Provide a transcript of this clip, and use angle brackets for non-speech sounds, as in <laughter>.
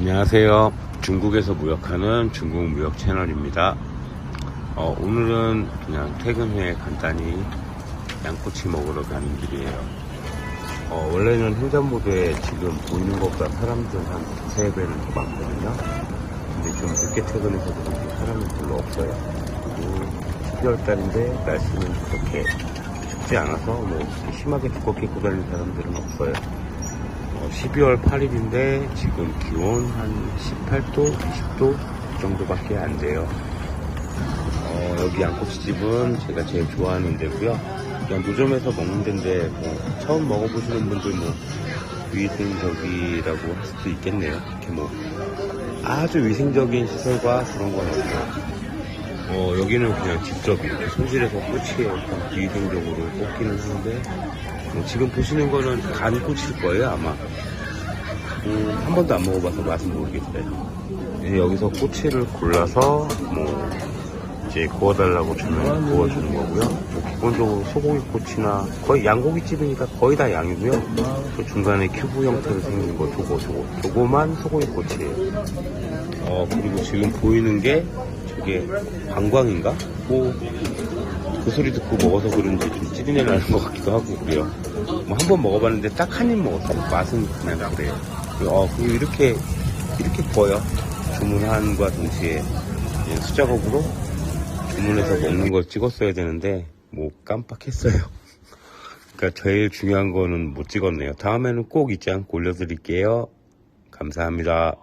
안녕하세요. 중국에서 무역하는 중국 무역 채널입니다. 어, 오늘은 그냥 퇴근 후에 간단히 양꼬치 먹으러 가는 길이에요. 어, 원래는 횡단보도에 지금 보이는 것보다 사람들 한 두세 배는 더 많거든요. 근데 좀 늦게 퇴근해서 그런지 사람이 별로 없어요. 그리고 12월 달인데 날씨는 그렇게 춥지 않아서 뭐 심하게 두껍게 입고 다니는 사람들은 없어요. 어, 12월 8일인데 지금 기온 한 18도, 20도 정도밖에 안 돼요. 어, 여기 양꼬치집은 제가 제일 좋아하는 데고요. 그냥 노점에서 먹는 데인데 뭐 처음 먹어보시는 분들 뭐 위생적이라고 할 수도 있겠네요. 이렇게 뭐 아주 위생적인 시설과 그런 건 없어요. 어, 여기는 그냥 직접 이렇게 손질해서 꼬치에 약간 비위생적으로 뽑기는 하는데 뭐 지금 보시는 거는 간 꼬치일 거예요 아마. 음, 한 번도 안 먹어봐서 맛은 모르겠어요. 여기서 꼬치를 골라서 뭐 이제 구워달라고 주면 구워주는 거고요. 뭐 기본적으로 소고기 꼬치나 거의 양고기집이니까 거의 다 양이고요. 또 중간에 큐브 형태로 생긴 거 저거 저거. 저거만 소고기 꼬치예요. 어 그리고 지금 보이는 게 저게 방광인가? 뭐 그 소리 듣고 먹어서 그런지 좀 찌린내 나는 것 같기도 하고 그래요. 뭐 한 번 먹어봤는데 딱 한 입 먹었어요. 맛은 그냥 그래요. 어, 그리고 이렇게 이렇게 구워요. 주문한과 동시에 예, 수작업으로 주문해서 먹는 걸 찍었어야 되는데 뭐 깜빡했어요. <laughs> 그러니까 제일 중요한 거는 못 찍었네요. 다음에는 꼭 잊지 않고 올려드릴게요. 감사합니다.